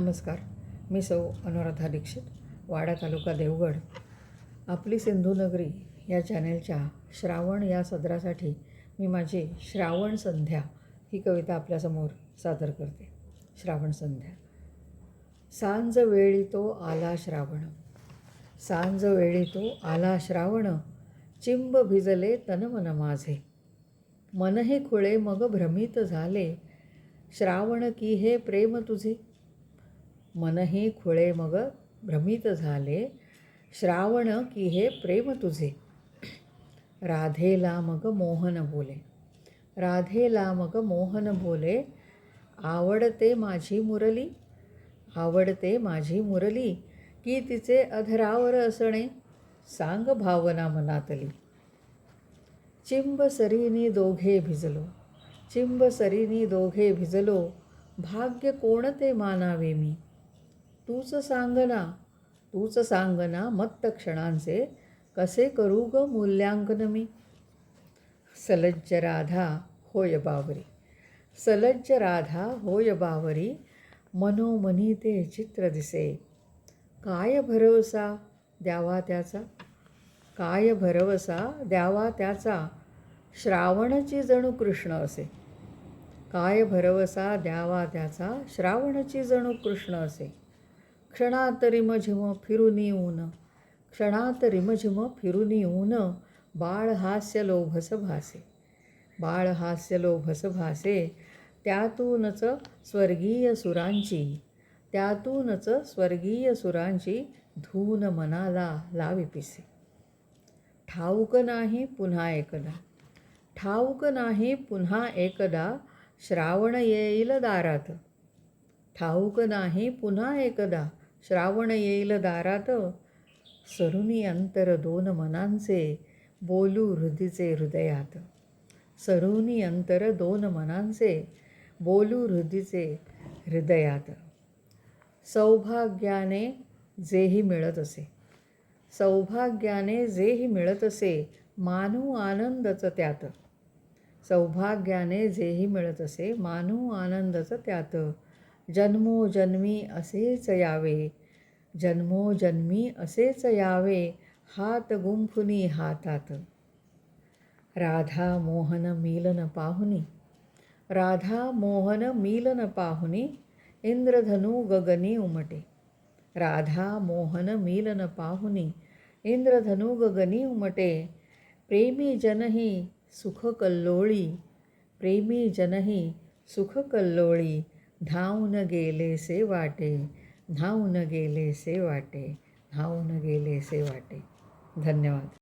नमस्कार. मी सौ अनुराधा दीक्षित वाडा तालुका देवगड. आपली सिंधुनगरी या चॅनेलच्या श्रावण या सदरासाठी मी माझी श्रावण संध्या ही कविता आपल्यासमोर सादर करते. श्रावण संध्या. सांज वेळी तो आला श्रावण. सांज वेळी तो आला श्रावण. चिंब भिजले तनमन माझे. मनही खुळे मग भ्रमित झाले. श्रावण की हे प्रेम तुझे? मनही खुळे मग भ्रमित झाले. श्रावण की हे प्रेम तुझे. राधेला मग मोहन बोले. राधेला मग मोहन बोले आवडते माझी मुरली? आवडते माझी मुरली? की तिचे अधरावर असणे? सांग भावना मनातली. चिंब सरीनी दोघे भिजलो. चिंब सरीनी दोघे भिजलो. भाग्य कोणते मानावे मी? तूच सांगना तूच सांगना मत्त क्षणांचे कसे करू ग मूल्यांकन मी? सलज्ज राधा होय बावरी. सलज्ज राधा होय बावरी मनोमनी ते चित्र दिसे. काय भरवसा द्यावा त्याचा? काय भरवसा द्यावा त्याचा? श्रावणची जणू कृष्ण असे. काय भरवसा द्यावा त्याचा? श्रावणची जणू कृष्ण असे. क्षणात रिमझिम फिरून येऊन क्षणात रिमझिम फिरून येऊन बाळ हास्य लोभस भासे बाळ हास्य लोभस भासे त्यातूनच स्वर्गीय सुरांची त्यातूनच स्वर्गीय सुरांची धून मनाला लाविपिसे ठाऊक नाही पुन्हा एकदा ठाऊक नाही पुन्हा एकदा श्रावण येईल दारात ठाऊक नाही पुन्हा एकदा श्रावण येईल दारात सरुनी अंतर दोन मनांचे बोलू हृदीचे हृदयात. सरुनी अंतर दोन मनांचे बोलू हृदीचे हृदयात. सौभाग्याने जेही मिळत असे. सौभाग्याने जेही मिळत असे मानू आनंदच त्यात. सौभाग्याने जेही मिळत असे मानू आनंदच त्यात. जन्मोजन्मी असेच यावे. जन्मोजन्मी असेच यावे हात गुंफुनी हातात. राधा मोहन मिलन पाहुनी. राधा मोहन मिलन पाहुनी इंद्रधनु गगनी उमटे. राधा मोहन मिलन पाहुनी इंद्रधनु गगनी उमटे. प्रेमी जनही सुख कल्लोळी प्रेमी जनही सुख कल्लोळी धावून गेलेसे वाटे धावून गेलेसे वाटे धावून गेलेसे वाटे. धन्यवाद.